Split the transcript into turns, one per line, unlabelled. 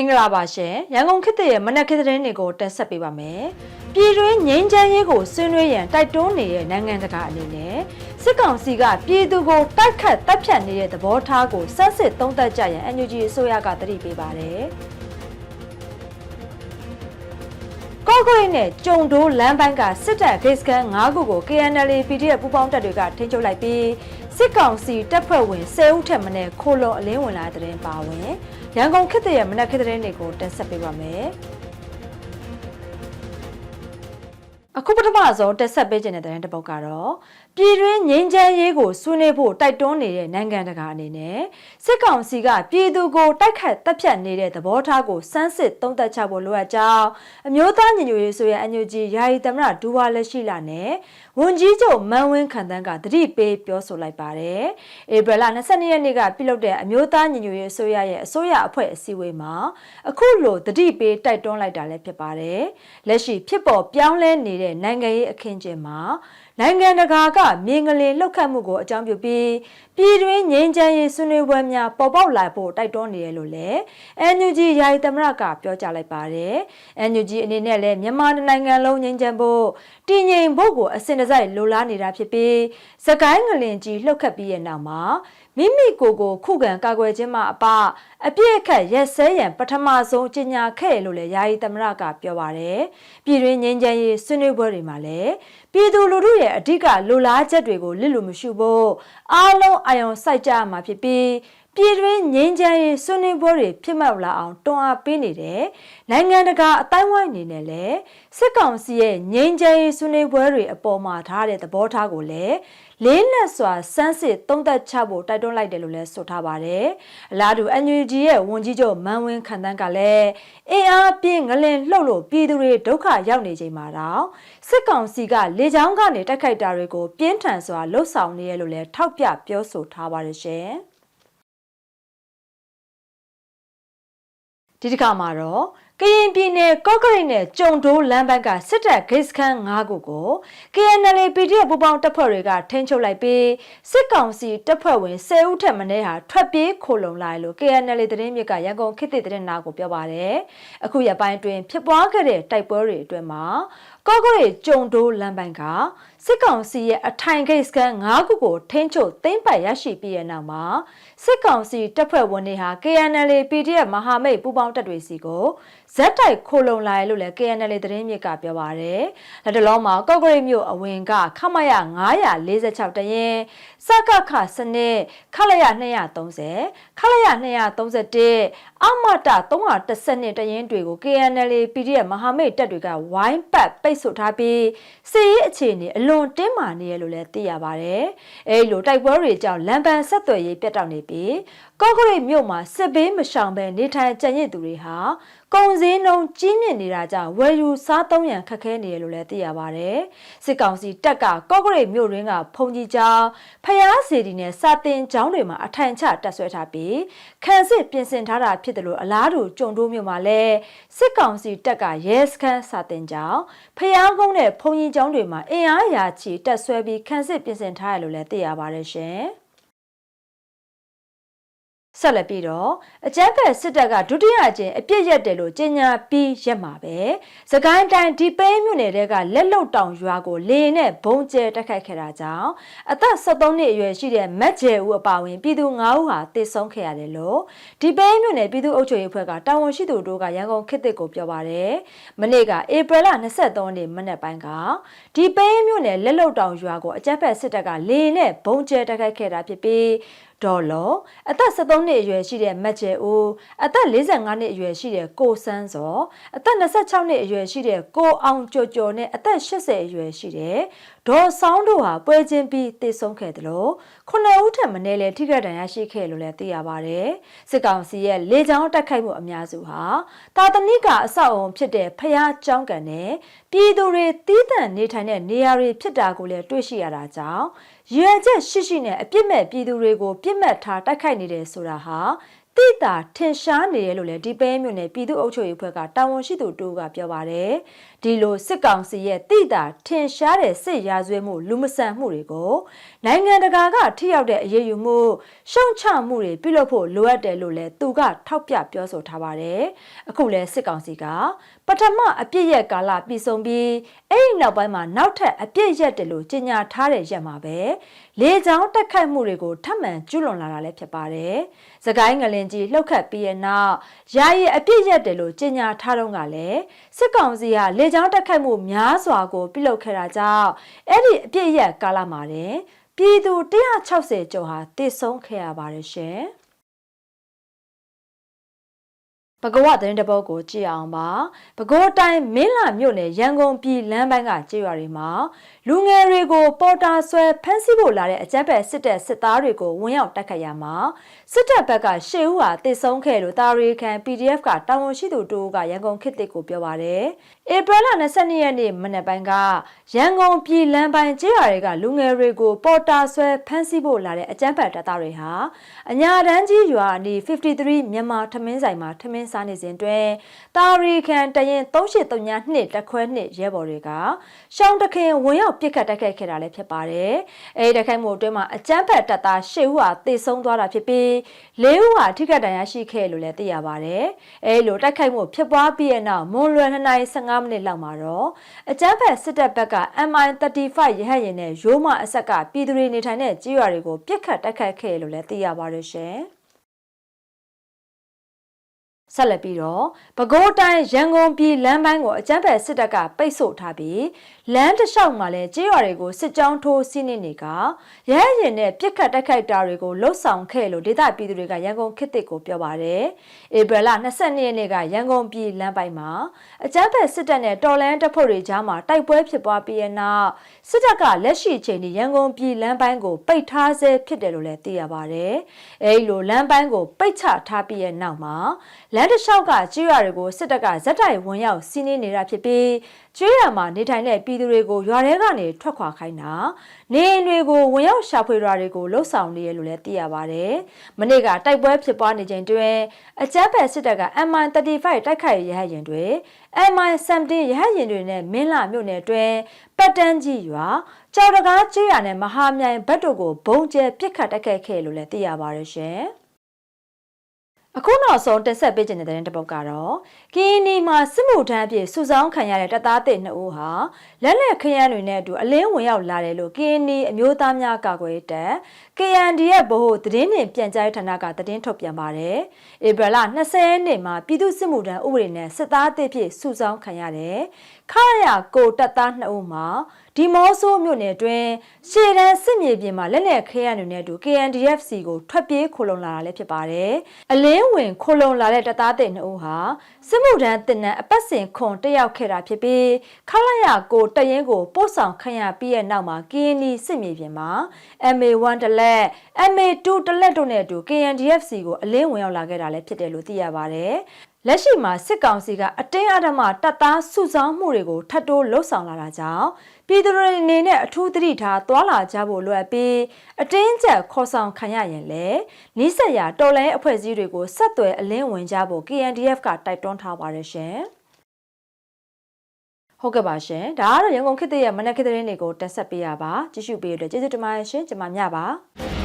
င်္ဂလာပါရှင်ရန်ကုန်ခေတ်သစ်ရဲ့မနက်ခင်းသတင်းတွေကိုတင်ဆက်ပေးပါမယ်ပြည်တွင်းငြိမ်းချမ်းရေးကိုဆွေးနွေးရန်တိုက်တွန်းနေတဲ့နိုင်ငံတကာအနေနဲ့စစ်ကောင်စီကပြည်သူကိုတိုက်ခတ်တပ်ဖြတ်နေတဲ့သဘောထားကိုစမ်းစစ်သုံးသပ်ကြရန် NUG အစိုးရကတတိပေးပါတယ်ကော့ဂရိတ်နဲ့ကြုံတိုးလမ်းပိုင်းကစစ်တပ်ဂိတ်စကန်9ခုကို KNL PDF ပူးပေါင်းတပ်တွေကထိန်းချုပ်လိုက်ပြီး စစ်ကောင်စီတပ်ဖွဲ့ဝင်10ဦးထက်မနည်းခိုလုံအလင်းဝင်လာတဲ့တဲ့ပါဝင်ရန်ကုန်ခေတ်တရမနက်ခေတ်တဲ့တွေကိုတင်ဆက်ပေးပါမယ်။အခုပထမဆုံးတက်ဆက်ပေးခြင်းတဲ့တဲ့တစ်ပုတ်ကတော့ ပြည်တွင်းငြိမ်းချမ်းရေးကိုဆွေးနွေးဖို့တိုက်တွန်းနေတဲ့နိုင်ငံတကာအနေနဲ့စစ်ကောင်စီကပြည်သူကိုတိုက်ခတ်တပ်ဖြတ်နေတဲ့သဘောထားကိုစမ်းစစ်သုံးသပ်ချဖို့လိုအပ်ကြောင်းအမျိုးသားညီညွတ်ရေးဆိုရဲ့အညူကြီးယာယီသမရဒူဝါလက်ရှိလာနဲ့ဝန်ကြီးချုပ်မန်ဝင်းခန်တန်းကတတိပေးပြောဆိုလိုက်ပါတယ်။ဧပြီလ22ရက်နေ့ကပြုလုပ်တဲ့အမျိုးသားညီညွတ်ရေးဆိုရရဲ့အစိုးရအဖွဲ့အစည်းအဝေးမှာအခုလိုတတိပေးတိုက်တွန်းလိုက်တာလည်းဖြစ်ပါတယ်။လက်ရှိဖြစ်ပေါ်ပြောင်းလဲနေတဲ့နိုင်ငံရေးအခင်းကျင်းမှာနိုင်ငံတကာကမြေငလင်လှုပ်ခတ်မှုကိုအကြောင်းပြုပြီးပြည်တွင်းငြိမ်းချမ်းရေးဆွေးနွေးပွဲများပေါ်ပေါက်လာဖို့တိုက်တွန်းနေရလို့လည်း NUG ယာယီသမရကပြောကြားလိုက်ပါတယ်။ NUG အနေနဲ့လည်းမြန်မာနိုင်ငံလုံးငြိမ်းချမ်းဖို့တည်ငြိမ်ဖို့ကိုအစဉ်တစိုက်လိုလားနေတာဖြစ်ပြီးစကိုင်းငလင်ကြီးလှုပ်ခတ်ပြီးရဲ့နောက်မှာ မိမိကိုယ်ကိုခုခံကာကွယ်ခြင်းမှအပအပြည့်အခက်ရက်စဲရန်ပထမဆုံးကြီးညာခဲ့လို့လည်းယာယီသမရကပြောပါတယ်။ပြည်တွင်းငြိမ်းချမ်းရေးဆွေးနွေးပွဲတွေမှာလည်းပြည်သူလူထုရဲ့အဓိကလိုလားချက်တွေကိုလစ်လို့မရှုဖို့အားလုံးအယုံစိုက်ကြရမှာဖြစ်ပြီး ပြည်တွင်းငြိမ်းချမ်းရေးဆွေးနွေးပွဲတွေဖြစ်မှောက်လာအောင်တွန်းအားပေးနေတဲ့နိုင်ငံတကာအတိုင်းဝိုင်းအနေနဲ့လည်းစစ်ကောင်စီရဲ့ငြိမ်းချမ်းရေးဆွေးနွေးပွဲတွေအပေါ်မှာထားတဲ့သဘောထားကိုလည်းလေးနက်စွာစမ်းစစ်သုံးသပ်ချဖို့တိုက်တွန်းလိုက်တယ်လို့လည်းဆိုထားပါတယ်။အလားတူ NUG ရဲ့ဝန်ကြီးချုပ်မန်ဝင်းခန်တန်းကလည်းအင်အားပြင်းငလင်လှုပ်လို့ပြည်သူတွေဒုက္ခရောက်နေချိန်မှာတော့စစ်ကောင်စီကလေကြောင်းကနေတိုက်ခိုက်တာတွေကိုပြင်းထန်စွာလှုပ်ဆောင်နေရလို့လည်းထောက်ပြပြောဆိုထားပါတယ်ရှင်။ ဒီတစ်ခါမှာတော့ကရင်ပြည်နယ်ကော့ကရိတ်နဲ့ကြုံတိုးလမ်းဘက်ကစစ်တပ်ဂိတ်စခန်း၅ခုကို KNL PDF ပူးပေါင်းတပ်ဖွဲ့တွေကထိန်းချုပ်လိုက်ပြီးစစ်ကောင်စီတပ်ဖွဲ့ဝင်10ဦးထက်မနည်းဟာထွက်ပြေးခိုလုံလာလို့ KNL သတင်းမြစ်ကရန်ကုန်ခေတ်သစ်သတင်းနာကိုပြောပါတယ်။အခုရပိုင်းတွင်ဖြစ်ပွားခဲ့တဲ့တိုက်ပွဲတွေအတွင်းမှာကော့ကရိတ်ကြုံတိုးလမ်းဘက်က စစ်ကောင်စီရဲ့အထိုင်ဂိတ်စခန်း၅ခုကိုထိန်းချုပ်သိမ်းပိုက်ရရှိပြီးတဲ့နောက်မှာစစ်ကောင်စီတပ်ဖွဲ့ဝင်တွေဟာ KNL PDF မဟာမိတ်ပူးပေါင်းတပ်တွေစီကိုဇက်တိုက်ခိုလုံလာရလို့လည်း KNL သတင်းမြစ်ကပြောပါရယ်။လက်တလုံးမှာကော့ကရိတ်မြို့အဝင်ကခမရ946တရင်စကခစနစ်ခလရ230ခလရ231အမတ312တရင်တွေကို KNL PDF မဟာမိတ်တပ်တွေကဝိုင်းပတ်ပိတ်ဆို့ထားပြီးစစ်ရေးအခြေအနေအလွန်တင်းမာနေရလို့လည်းသိရပါဗျ။အဲလိုတိုက်ပွဲတွေကြောင့်လမ်းပန်းဆက်သွယ်ရေးပြတ်တောက်နေပြီး ကော့ကရိတ်မြို့မှာစစ်ဘေးမရှောင်ဘဲနေထိုင်ကြံ့ရစ်သူတွေဟာကုန်စည်နှုန်းကြီးမြင့်နေတာကြောင့်ဝယ်ယူစားသုံးရန်ခက်ခဲနေရလို့လည်းသိရပါဗျ။စစ်ကောင်စီတပ်ကကော့ကရိတ်မြို့ရင်းကဖုန်ကြီးကျောင်းဖျားစီတီနဲ့စာတင်ကျောင်းတွေမှာအထိုင်ချတက်ဆွဲထားပြီးခံစစ်ပြင်ဆင်ထားတာဖြစ်တယ်လို့အလားတူကြုံတိုးမြို့မှာလည်းစစ်ကောင်စီတပ်ကရဲစခန်းစာတင်ကျောင်းဖျားကုန်းနဲ့ဖုန်ကြီးကျောင်းတွေမှာအင်အားရာချီတက်ဆွဲပြီးခံစစ်ပြင်ဆင်ထားရလို့လည်းသိရပါတယ်ရှင်။ ဆက်လက်ပြီးတော့အကြမ်းဖက်စစ်တပ်ကဒုတိယအကြိမ်အပြစ်ရက်တယ်လို့ကြေညာပြီးရက်မှာပဲစကိုင်းတိုင်းဒီပိန်းမြို့နယ်တဲကလက်လုတ်တောင်ရွာကိုလေနဲ့ဘုံကျဲတိုက်ခိုက်ခဲ့တာကြောင့်အသက်73နှစ်အရွယ်ရှိတဲ့မက်ဂျယ်ဦးအပါဝင်ပြည်သူ9ဦးဟာတေဆုံးခဲ့ရတယ်လို့ဒီပိန်းမြို့နယ်ပြည်သူ့အုပ်ချုပ်ရေးအဖွဲ့ကတာဝန်ရှိသူတို့ကရန်ကုန်ခေတ်သစ်ကိုပြောပါတယ်မနေ့ကဧပြီလ23ရက်နေ့မနက်ပိုင်းကဒီပိန်းမြို့နယ်လက်လုတ်တောင်ရွာကိုအကြမ်းဖက်စစ်တပ်ကလေနဲ့ဘုံကျဲတိုက်ခိုက်ခဲ့တာဖြစ်ပြီး ဒေါ်လောအသက်73နှစ်အရွယ်ရှိတဲ့မက်ကျဲဦးအသက်45နှစ်အရွယ်ရှိတဲ့ကိုစန်းစောအသက်26နှစ်အရွယ်ရှိတဲ့ကိုအောင်ကျော်ကျော်နဲ့အသက်80အရွယ်ရှိတဲ့ဒေါ်ဆောင်တို့ဟာပွဲချင်းပြီးတည်ဆုံးခဲ့တယ်လို့ခုနှစ်ဦးထက်မနည်းလဲထိခိုက်ဒဏ်ရာရှိခဲ့လို့လည်းသိရပါတယ်စစ်ကောင်စီရဲ့လေကြောင်းတိုက်ခိုက်မှုအများစုဟာတာသနိကအဆောက်အုံဖြစ်တဲ့ဖျားကျောင်းကန်နဲ့ပြည်သူတွေတီးတန့်နေထိုင်တဲ့နေရာတွေဖြစ်တာကိုလည်းတွေ့ရှိရတာကြောင့်ရွေချက်ရှိရှိနဲ့အပြစ်မဲ့ပြည်သူတွေကိုပြစ်မှတ်ထားတိုက်ခိုက်နေတယ်ဆိုတာဟာတိတာထင်ရှားနေရလို့လေဒီပဲမြို့နယ်ပြည်သူ့အုပ်ချုပ်ရေးဖွဲ့ကတာဝန်ရှိသူတို့ကပြောပါတယ်ဒီလိုစစ်ကောင်စီရဲ့တိတာထင်ရှားတဲ့စစ်ရာဇဝဲမှုလူမဆန်မှုတွေကိုနိုင်ငံတကာကထိရောက်တဲ့အရေးယူမှုရှုံချမှုတွေပြုလုပ်ဖို့လိုအပ်တယ်လို့လည်းသူကထောက်ပြပြောဆိုထားပါတယ်အခုလည်းစစ်ကောင်စီကပထမအပြစ်ရက်ကာလပြည်ဆုံးပြီးအဲ့ဒီနောက်ပိုင်းမှာနောက်ထပ်အပြစ်ရက်တယ်လို့ကြေညာထားတဲ့ရက်မှာပဲလေကြောင်းတက်ခတ်မှုတွေကိုထပ်မံကျူးလွန်လာတာလည်းဖြစ်ပါတယ်။စကိုင်းငလင်ကြီးလှုပ်ခတ်ပြီးရဲ့နောက်ယာယီအပြစ်ရက်တယ်လို့ကြေညာထားတော့ကလည်းစစ်ကောင်စီကလေကြောင်းတက်ခတ်မှုများစွာကိုပြုလုပ်ခဲ့တာကြောင့်အဲ့ဒီအပြစ်ရက်ကာလမှာတင်ပြည်သူ160ကျော်ဟာတည်ဆုံးခဲ့ရပါတယ်ရှင်။ ပကောဝသတင်းတပုတ်ကိုကြည့်အောင်ပါပကောတိုင်းမင်းလာမြို့နယ်ရန်ကုန်ပြည်လမ်းပိုင်းကကြေးရွာတွေမှာလူငယ်တွေကိုပေါ်တာဆွဲဖမ်းဆီးဖို့လာတဲ့အကြမ်းဖက်စစ်တပ်စစ်သားတွေကိုဝင်ရောက်တိုက်ခတ်ရမှာစစ်တပ်ဘက်ကရှေ့ဦးဟာတည်ဆုံးခဲ့လို့တာရီခံ PDF ကတာဝန်ရှိသူတို့ကရန်ကုန်ခေတ်သစ်ကိုပြောပါတယ်ဧပြီလ22ရက်နေ့မနက်ပိုင်းကရန်ကုန်ပြည်လမ်းပိုင်းကြေးရွာတွေကလူငယ်တွေကိုပေါ်တာဆွဲဖမ်းဆီးဖို့လာတဲ့အကြမ်းဖက်တပ်သားတွေဟာအညာတန်းကြီးရွာအနီး53မြန်မာထမင်းဆိုင်မှာထမင်းစားနေစဉ်တွင်တာရီခံတရင်3832တက်ခွဲနှစ်ရဲဘော်တွေကရှောင်းတခင်ဝင်ရောက်ပစ်ခတ်တိုက်ခိုက်ခဲ့တာလည်းဖြစ်ပါတယ်။အဲဒီတိုက်ခိုက်မှုအတွင်းမှာအကြမ်းဖက်တပ်သား၈ဦးဟာသေဆုံးသွားတာဖြစ်ပြီး၄ဦးဟာထိခိုက်ဒဏ်ရာရှိခဲ့လို့လည်းသိရပါတယ်။အဲဒီလိုတိုက်ခိုက်မှုဖြစ်ပွားပြီးတဲ့နောက်မွန်လွယ်2နာရီ15မိနစ်လောက်မှာတော့အကြမ်းဖက်စစ်တပ်ဘက်က MI35 ရဟတ်ယာဉ်နဲ့ရိုးမအဆက်ကပြည်သူတွေနေထိုင်တဲ့ကြေးရွာတွေကိုပစ်ခတ်တိုက်ခိုက်ခဲ့လို့လည်းသိရပါတယ်ရှင်။ ဆက်လက်ပြီးတော့ပဲခူးတိုင်းရန်ကုန်ပြည်လမ်းပိုင်းကိုအကြမ်းဖက်စစ်တပ်ကပိတ်ဆို့ထားပြီးလမ်းတစ်လျှောက်မှာလည်းကြေးရွာတွေကိုစစ်ကြောင်းထိုးစီးနင်းနေကရဲရင်နဲ့ပြစ်ခတ်တိုက်ခိုက်တာတွေကိုလှုပ်ဆောင်ခဲ့လို့ဒေသပြည်သူတွေကရန်ကုန်ခေတ်သစ်ကိုပြောပါတယ်။ဧပြီလ22ရက်နေ့ကရန်ကုန်ပြည်လမ်းပိုင်းမှာအကြမ်းဖက်စစ်တပ်နဲ့တော်လန်တပ်ဖွဲ့တွေကြားမှာတိုက်ပွဲဖြစ်ပွားပြီးတဲ့နောက်စစ်တပ်ကလက်ရှိချိန်ထိရန်ကုန်ပြည်လမ်းပိုင်းကိုပိတ်ထားဆဲဖြစ်တယ်လို့လည်းသိရပါတယ်။အဲဒီလိုလမ်းပိုင်းကိုပိတ်ချထားပြီးတဲ့နောက်မှာလမ်းတစ်လျှောက်ကကြေးရွာတွေကိုစစ်တပ်ကဇက်တိုက်ဝင်ရောက်စီးနင်းနေတာဖြစ်ပြီးကျွေးရမှာနေထိုင်တဲ့ပြည်သူတွေကိုရွာထဲကနေထွက်ခွာခိုင်းတာနေအိမ်တွေကိုဝင်ရောက်ရှာဖွေတာတွေကိုလှုပ်ဆောင်နေရလို့လည်းသိရပါတယ်။မနေ့ကတိုက်ပွဲဖြစ်ပွားနေချိန်တွင်အကြမ်းဖက်စစ်တပ်က MI35 တိုက်ခိုက်ရဟရင်တွေ MI17 ရဟရင်တွေနဲ့မင်းလာမြို့နယ်တွင်ပတ်တန်းကြီးရွာကြော်တကားကျွေးရနဲ့မဟာမြိုင်ဘက်တို့ကိုဘုံကျဲပစ်ခတ်တိုက်ခိုက်ခဲ့လို့လည်းသိရပါတယ်ရှင်။ အခုနောက်ဆုံးတက်ဆက်ပေးခြင်းတဲ့တဲ့တပုတ်ကတော့ကင်းနီမှာစစ်မှုထမ်းအဖြစ်စုဆောင်းခံရတဲ့တပ်သားတစ်နှစ်ဦးဟာလက်လက်ခရမ်းတွေနဲ့အတူအလင်းဝင်ရောက်လာတယ်လို့ကင်းနီအမျိုးသားများကာကွယ်တပ် KND ရဲ့ဗဟိုသတင်းနှင့်ပြန်ကြားရေးဌာနကသတင်းထုတ်ပြန်ပါတယ်။ဧပြီလ20ရက်နေ့မှာပြည်သူ့စစ်မှုထမ်းဥပဒေနဲ့စစ်သားတစ်ဖြစ်စုဆောင်းခံရတယ်။ခရရကိုတပ်သားနှစ်ဦးမှာ ဒီမောဆိုးမြို့နယ်တွင်ရှေ့တန်းစစ်မြေပြင်မှာလက်လက်ခဲရနေတဲ့အတူ KNDFC ကိုထွက်ပြေးခိုလုံလာတာလည်းဖြစ်ပါတယ်။အလင်းဝင်ခိုလုံလာတဲ့တပ်သားတဲ့နှစ်ဦးဟာစစ်မှုထမ်းတင်နန်းအပတ်စဉ်ခွန်တက်ရောက်ခဲ့တာဖြစ်ပြီးခလာရကိုတရင်ကိုပို့ဆောင်ခံရပြီးတဲ့နောက်မှာ KND စစ်မြေပြင်မှာ MA1 တလက် MA2 တလက်တို့နဲ့အတူ KNDFC ကိုအလင်းဝင်ရောက်လာခဲ့တာလည်းဖြစ်တယ်လို့သိရပါတယ်။လက်ရှိမှာစစ်ကောင်စီကအတင်းအဓမ္မတပ်သားစုဆောင်းမှုတွေကိုထပ်တိုးလှုပ်ဆောင်လာတာကြောင့်ပြည်သူတွေအနေနဲ့အထူးသတိထားသွာလာကြဖို့လိုအပ်ပြီးအတင်းကျပ်ခေါ်ဆောင်ခံရရင်လည်းနီးစပ်ရာတော်လိုင်းအဖွဲ့အစည်းတွေကိုဆက်သွယ်အလင်းဝင်ကြဖို့ KNDF ကတိုက်တွန်းထားပါတယ်ရှင်ဟုတ်ကဲ့ပါရှင်ဒါကတော့ရန်ကုန်ခေတ်ရဲ့မနက်ခေတ်သတင်းတွေကိုတက်ဆက်ပေးရပါကြည့်ရှုပေးရတဲ့ကျေးဇူးတင်ပါတယ်ရှင်ကျွန်မမြပါ